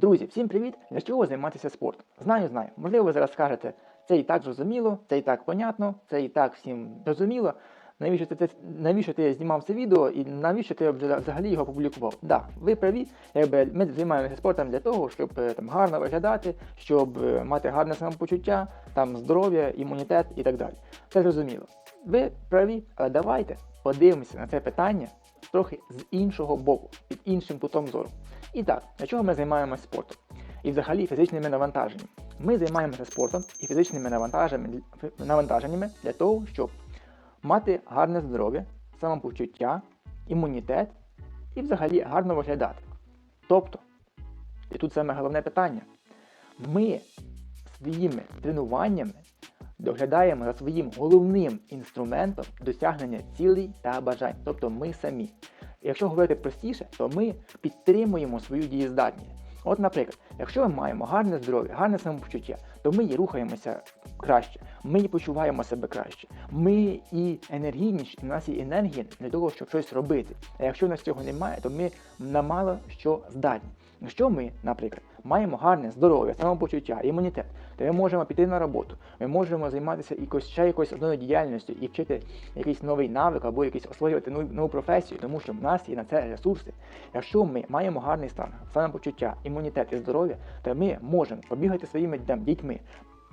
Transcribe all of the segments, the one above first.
Друзі, всім привіт! Для чого займатися спортом? Знаю, знаю. Можливо, ви зараз скажете, це і так зрозуміло, це і так понятно, це і так всім зрозуміло. Навіщо ти, навіщо ти знімав це відео і навіщо ти взагалі його публікував? Да, ви праві, якби ми займаємося спортом для того, щоб е, там гарно виглядати, щоб е, мати гарне самопочуття, там здоров'я, імунітет і так далі. Це зрозуміло. Ви праві, але давайте подивимося на це питання трохи з іншого боку, під іншим кутом зору. І так, для чого ми займаємося спортом? І взагалі фізичними навантаженнями. Ми займаємося спортом і фізичними навантаженнями, для того, щоб мати гарне здоров'я, самопочуття, імунітет і взагалі гарно виглядати. Тобто, і тут саме головне питання. Ми своїми тренуваннями доглядаємо за своїм головним інструментом досягнення цілей та бажань, тобто ми самі. Якщо говорити простіше, то ми підтримуємо свою дієздатність. От, наприклад, якщо ми маємо гарне здоров'я, гарне самопочуття, то ми і рухаємося краще, ми і почуваємо себе краще, ми і енергійніші, у нас є енергія для того, щоб щось робити. А якщо у нас цього немає, то ми на мало що здатні. Якщо ми, наприклад, маємо гарне здоров'я, самопочуття, імунітет, то ми можемо піти на роботу, ми можемо займатися якось, ще якоюсь одною діяльністю і вчити якийсь новий навик або якийсь освоювати нову професію, тому що в нас є на це ресурси. Якщо ми маємо гарний стан, самопочуття, імунітет і здоров'я, то ми можемо побігати своїми дітьми.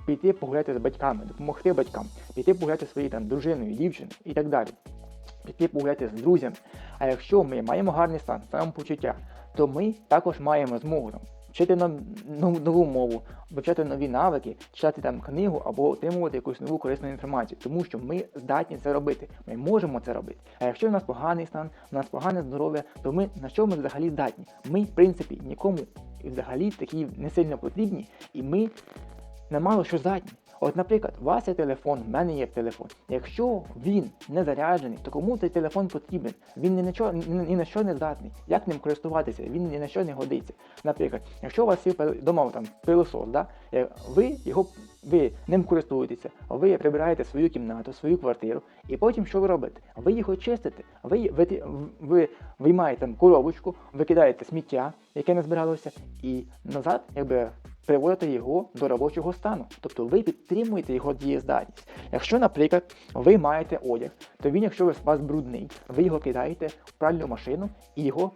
Піти погуляти з батьками, допомогти батькам, піти погуляти своєю там дружиною, дівчиною і так далі піти погуляти з друзями. А якщо ми маємо гарний стан, самопочуття, то ми також маємо змогу там, вчити нам нову, мову, вивчати нові навики, читати там книгу або отримувати якусь нову корисну інформацію, тому що ми здатні це робити. Ми можемо це робити. А якщо в нас поганий стан, у нас погане здоров'я, то ми на що ми взагалі здатні? Ми, в принципі, нікому і взагалі такі не сильно потрібні, і ми не мало що задні. От, наприклад, у вас є телефон, в мене є телефон. Якщо він не заряджений, то кому цей телефон потрібен? Він ні на що, ні, на що не здатний. Як ним користуватися? Він ні на що не годиться. Наприклад, якщо у вас є вдома там пилосос, да? е, ви його ви ним користуєтеся, ви прибираєте свою кімнату, свою квартиру, і потім що ви робите? Ви його чистите, ви, ви, ви виймаєте там коробочку, викидаєте сміття, яке не збиралося, і назад, якби приводите його до робочого стану. Тобто ви підтримуєте його дієздатність. Якщо, наприклад, ви маєте одяг, то він, якщо у вас брудний, ви його кидаєте в пральну машину і його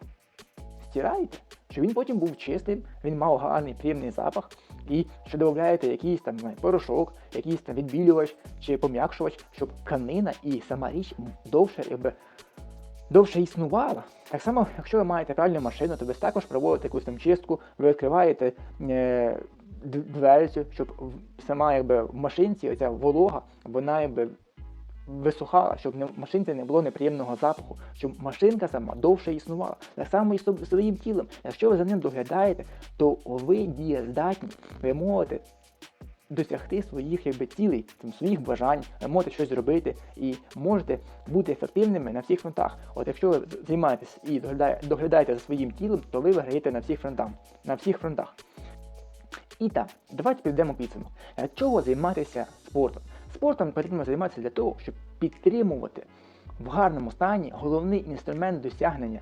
стираєте, щоб він потім був чистим, він мав гарний приємний запах, і ще додаєте якийсь там порошок, якийсь там відбілювач чи пом'якшувач, щоб тканина і сама річ довше якби, довше існувала. Так само, якщо ви маєте пральну машину, то ви також проводите якусь там чистку, ви відкриваєте е, дверцю, щоб сама якби в машинці оця волога, вона якби висухала, щоб в машинці не було неприємного запаху, щоб машинка сама довше існувала. Так само і з своїм тілом. Якщо ви за ним доглядаєте, то ви дієздатні, ви можете досягти своїх якби, цілей, там, своїх бажань, ви можете щось зробити і можете бути ефективними на всіх фронтах. От якщо ви займаєтесь і доглядаєте за своїм тілом, то ви виграєте на всіх фронтах. На всіх фронтах. І так, давайте підемо підсумок. Для чого займатися спортом? Спортом потрібно займатися для того, щоб підтримувати в гарному стані головний інструмент досягнення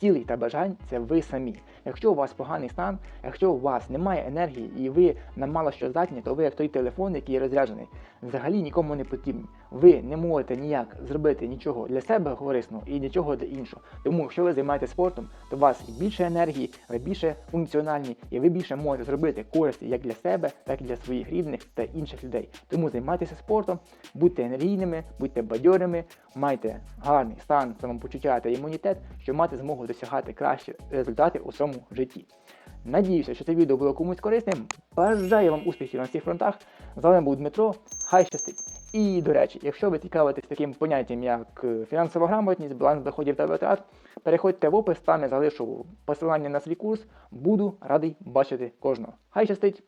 цілей та бажань це ви самі. Якщо у вас поганий стан, якщо у вас немає енергії і ви на мало що здатні, то ви як той телефон, який розряджений, взагалі нікому не потрібні. Ви не можете ніяк зробити нічого для себе корисного і нічого для іншого. Тому, якщо ви займаєтеся спортом, то у вас більше енергії, ви більше функціональні, і ви більше можете зробити користі як для себе, так і для своїх рідних та інших людей. Тому займайтеся спортом, будьте енергійними, будьте бадьорими, майте гарний стан самопочуття та імунітет, щоб мати змогу досягати кращі результати у своєму житті. Надіюся, що це відео було комусь корисним. Бажаю вам успіхів на всіх фронтах. З вами був Дмитро. Хай щастить! І, до речі, якщо ви цікавитесь таким поняттям, як е, фінансова грамотність, баланс доходів та витрат, переходьте в опис, там я залишу посилання на свій курс. Буду радий бачити кожного. Хай щастить!